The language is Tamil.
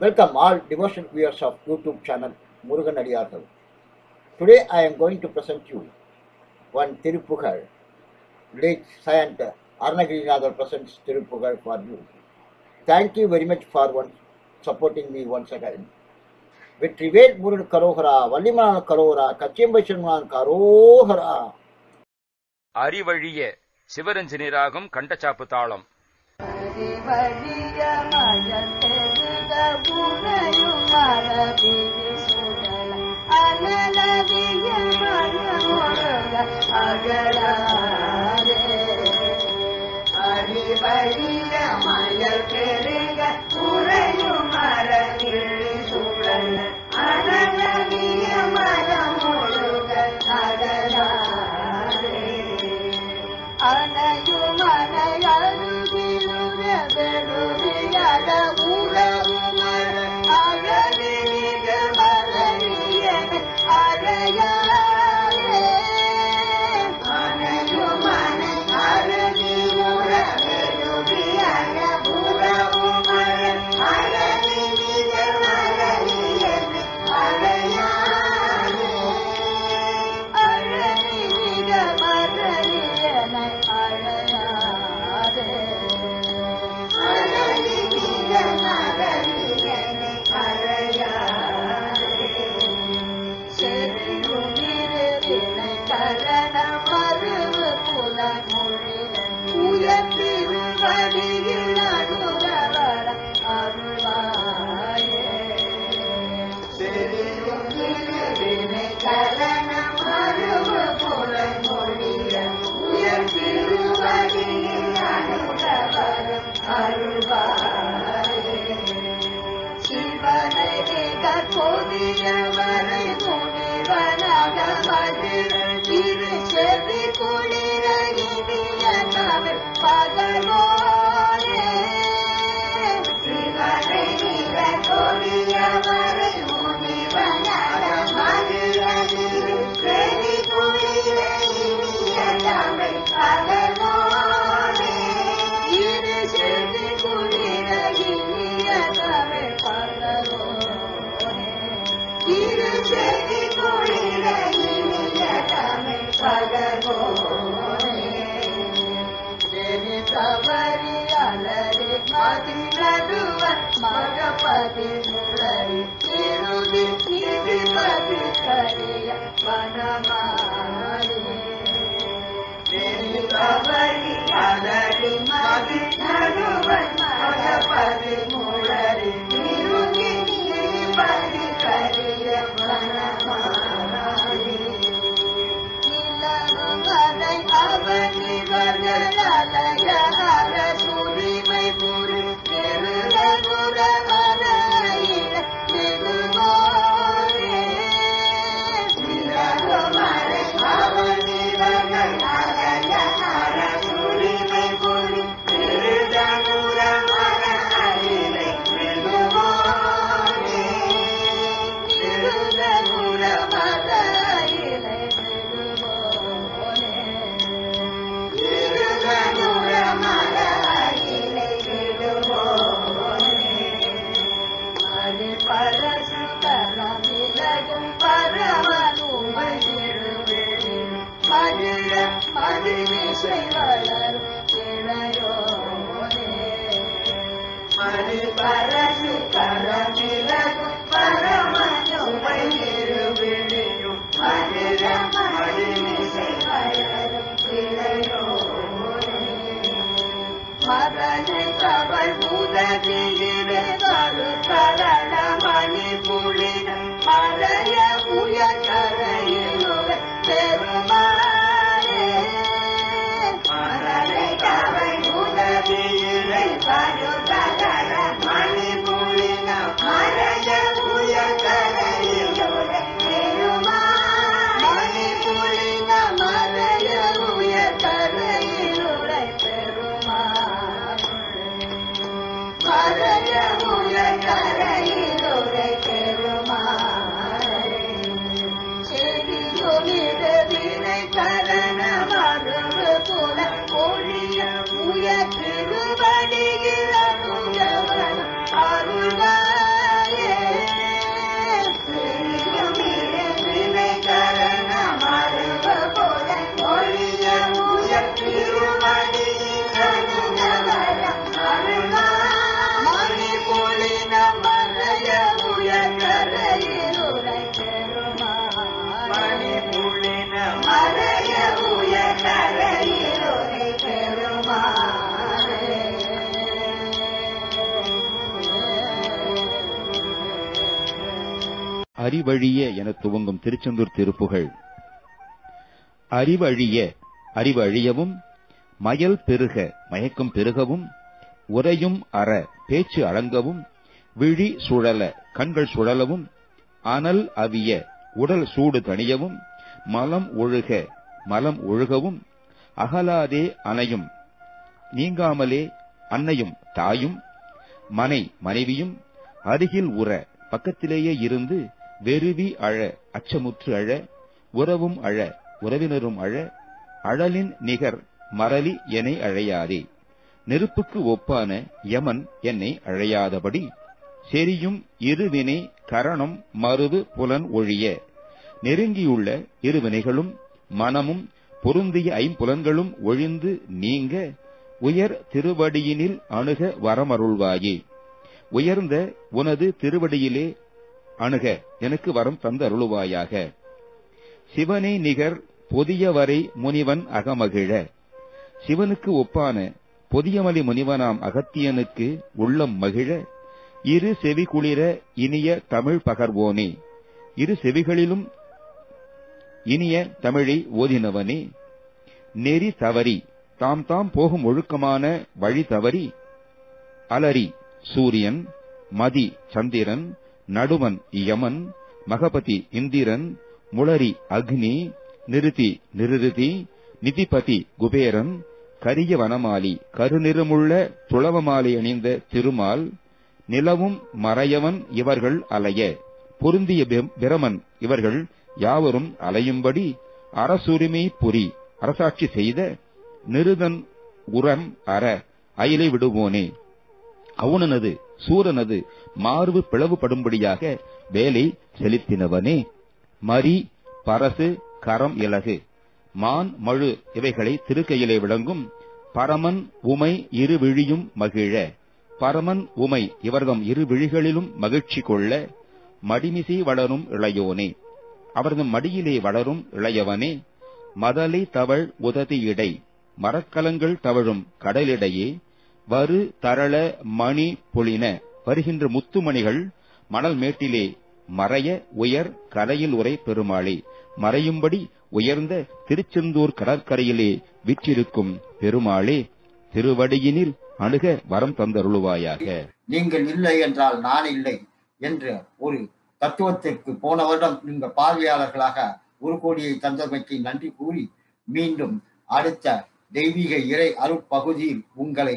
Welcome all devotion viewers of YouTube channel Murugan அடியார்கள் today I am going to present you one Thiruppugazh late Saint Arnagirinadar presents Tirupugar for you. Thank you very much for one supporting me once again. Vetrivel Murugan கரோகரா வள்ளிமலான கரோகரா கச்சியம்பை சென்மான் கரோகரா அறிவழிய சிவரஞ்சனி ராகம் கண்டச்சாப்பு தாளம் அறிவழிய పవరి పదరి మగి నడువ పద மணிமிசை வளர் கிழையோனே மணி பரசு கரமிலகு பரமனுமை இருவிழியும் மனித மணிமிசை வளர் கவல் உதவியிலே கரணம் அறிவழிய என துவங்கும் திருச்செந்தூர் திருப்புகள். அறிவழிய அறிவு அழியவும் மயல் பெருக மயக்கம் பெருகவும் உரையும் அற பேச்சு அடங்கவும் விழி சுழல கண்கள் சுழலவும் அனல் அவிய உடல் சூடு தணியவும் மலம் ஒழுக மலம் ஒழுகவும் அகலாதே அணையும் நீங்காமலே அன்னையும் தாயும் மனை மனைவியும் அருகில் உற பக்கத்திலேயே இருந்து வெறுவி அழ அச்சமுற்று அழ உறவும் அழ உறவினரும் அழ அழலின் நிகர் மரலி என்னை அழையாதே. நெருப்புக்கு ஒப்பான யமன் என்னை அழையாதபடி செரியும் இருவினை கரணம் மருது புலன் ஒழிய நெருங்கியுள்ள இருவினைகளும் மனமும் பொருந்திய ஐம்புலன்களும் ஒழிந்து நீங்க உயர் திருவடியினில் அணுக வரமருள்வாயே. உயர்ந்த உனது திருவடியிலே அணுக எனக்கு வரம் தந்த அருளுவாயாக சிவனே நிகர் பொதியவரை முனிவன் அகமகிழ. சிவனுக்கு ஒப்பான பொதியமலி முனிவனாம் அகத்தியனுக்கு உள்ளம் மகிழ. இரு செவி குளிர இனிய தமிழ் பகர்வோனே. இரு செவிகளிலும் இனிய தமிழை ஓதினவனே. நெறி தவறி தாம் தாம் போகும் ஒழுக்கமான வழி தவறி. அலரி சூரியன் மதி சந்திரன் நடுவன் யமன் மகபதி இந்திரன் முளரி அக்னி நிருதி நிருதி நிதிபதி குபேரன் கரிய வனமாலி கருநிறமுள்ள துளவமாலை அணிந்த திருமால் நிலவும் மறையவன் இவர்கள் அலைய பொருந்திய பிரமன் இவர்கள் யாவரும் அலையும்படி அரசுரிமை புரி அரசாட்சி செய்த நிருதன் உரம் அற அயிலை விடுவோனே. அவுணனது சூரனது மார்பு பிளவுபடும்படியாக வேலை செலுத்தினவனே. மரி பரசு கரம் இலகு. மான் மழு இவைகளை திருக்கையிலே விளங்கும். பரமன் உமை இரு விழியும் மகிழ. பரமன் உமை இவர்தம் இரு விழிகளிலும் மகிழ்ச்சி கொள்ள. மடிமிசை வளரும் இளையோனே. அவரது மடியிலே வளரும் இளையவனே. மதலை தவழ் உததி இடை மரக்கலங்கள் தவழும் கடலிடையே. வரு தரள மணி பொழின வருகின்ற முத்துமணிகள் மணல் மேட்டிலே மறைய உயர் கரையில் உரை பெருமாளே. மறையும்படி உயர்ந்த திருச்செந்தூர் கடற்கரையிலே விற்றிருக்கும் பெருமாளே திருவடியினில் அணுக வரம் தந்தருளுவாயாக. நீங்கள் இல்லை என்றால் நான் இல்லை என்ற ஒரு தத்துவத்திற்கு போன வருடம் இந்த பார்வையாளர்களாக ஒரு கோடியை தந்தமைக்கு நன்றி கூறி மீண்டும் அடுத்த தெய்வீக இறை அருட்பகுதியில் உங்களை